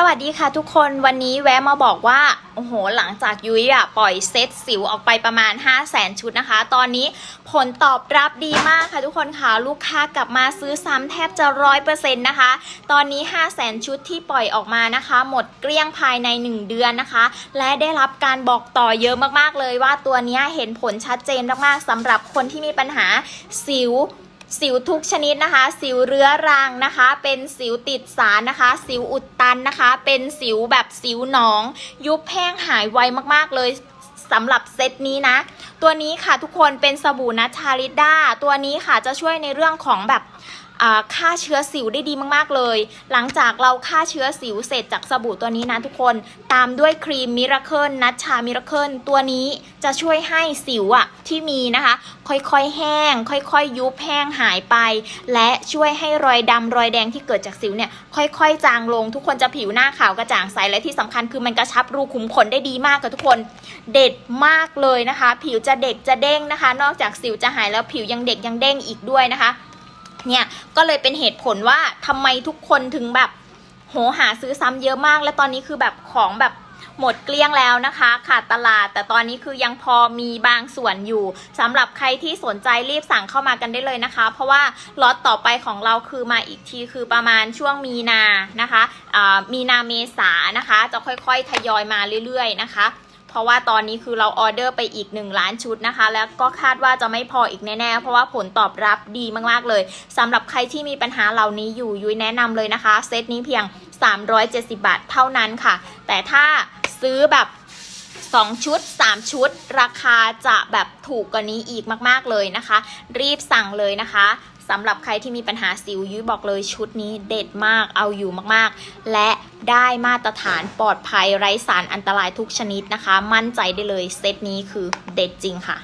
สวัสดีค่ะทุกคนวันนี้แวะมาบอกว่า โอ้โห หลังจากยุ้ยอะปล่อยเซตสิวออกไปประมาณ 5 0 0แสนชุดนะคะ ตอนนี้ผลตอบรับดีมากค่ะทุกคนค่ะ ลูกค้ากลับมาซื้อซ้ำแทบจะร้อยเปอร์เซ็นต์นะคะ ตอนนี้ 5 0 0แสนชุดที่ปล่อยออกมานะคะ หมดเกลี้ยงภายใน 1 เดือนนะคะ และได้รับการบอกต่อเยอะมากๆเลยว่าตัวนี้เห็นผลชัดเจนมากๆสำหรับคนที่มีปัญหาสิว สิวทุกชนิดนะคะ สิวเรื้อรังนะคะ เป็นสิวติดสารนะคะ สิวอุดตันนะคะ เป็นสิวแบบสิวหนอง ยุบแห้งหายไวมากๆเลยสำหรับเซตนี้นะ ตัวนี้ค่ะทุกคนเป็นสบู่นัชชาลิด้าตัวนี้ค่ะจะช่วยในเรื่องของแบบ ฆ่าเชื้อสิวได้ดีมาก ๆ เลย หลังจากเราฆ่าเชื้อสิวเสร็จจากสบู่ตัวนี้นะทุกคน ตามด้วยครีมมิราเคิลนัชชามิราเคิลตัวนี้จะช่วยให้สิวอะที่มีนะคะ ค่อยๆแห้ง ค่อยๆ ยุบแห้งหายไป และช่วยให้รอยดำรอยแดงที่เกิดจากสิวเนี่ยค่อยๆ จางลง ทุกคนจะผิวหน้าขาวกระจ่างใสและที่สำคัญคือมันกระชับรูขุมขนได้ดีมากค่ะทุกคน เด็ดมากเลยนะคะ ผิวจะเด็กจะเด้งนะคะ นอกจากสิวจะหายแล้วผิวยังเด็กยังเด้งอีกด้วยนะคะ เนี่ยก็เลยเป็นเหตุผลว่าทำไมทุกคนถึงแบบโหหาซื้อซ้ำเยอะมาก และตอนนี้คือแบบของแบบหมดเกลี้ยงแล้วนะคะขาดตลาด แต่ตอนนี้คือยังพอมีบางส่วนอยู่สำหรับใครที่สนใจรีบสั่งเข้ามากันได้เลยนะคะ เพราะว่าล็อตต่อไปของเราคือมาอีกทีคือประมาณช่วงมีนานะคะมีนาเมษานะคะ จะค่อยๆทยอยมาเรื่อยๆนะคะ เพราะว่าตอนนี้คือเราออเดอร์ไปอีก 1 ล้านชุดนะคะ แล้วก็คาดว่าจะไม่พออีกแน่ๆ เพราะว่าผลตอบรับดีมากๆเลยสำหรับใครที่มีปัญหาเหล่านี้อยู่ยุ้ยแนะนำเลยนะคะ เซตนี้เพียง 370 บาทเท่านั้นค่ะ แต่ถ้าซื้อแบบ 2 ชุด 3 ชุด ราคาจะแบบถูกกว่านี้อีกมากๆเลยนะคะ รีบสั่งเลยนะคะสำหรับใครที่มีปัญหาสิวยุ้ยบอกเลยชุดนี้เด็ดมากเอาอยู่มากๆ และได้มาตรฐานปลอดภัยไร้สารอันตรายทุกชนิดนะคะ มั่นใจได้เลยเซตนี้คือเด็ดจริงค่ะ